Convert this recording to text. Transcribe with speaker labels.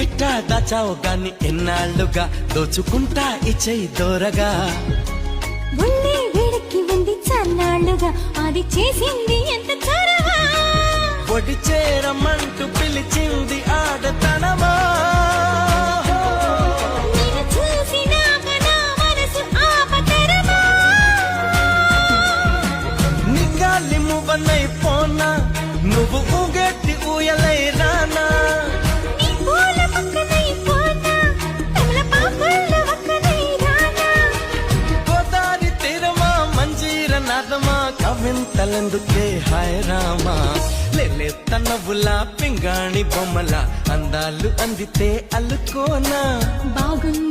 Speaker 1: ఎట్టా దాచావు గాని ఎన్నాళ్ళుగా? దోచుకుంటా ఇచ్చయి దోరగా.
Speaker 2: ఒళ్ళే వేడెక్కి ఉంది చన్నాళ్ళుగా. అది చేసింది ఎంత చొరవా?
Speaker 1: ఒడి చేరమంటూ పిలిచింది ఆడతనమా
Speaker 2: నిన్ను చూసినాక నా మనసు ఆపతరమా?
Speaker 1: నిగాలి నువ్వు ఊగెట్టి ఊయలై మంజీర నాదమా కవింతలెందుకే హాయ్ రామా. లేలే తనవుల పింగాణి బొమ్మల అందాలు అందితే అల్లుకోనా?
Speaker 2: బాగుంది.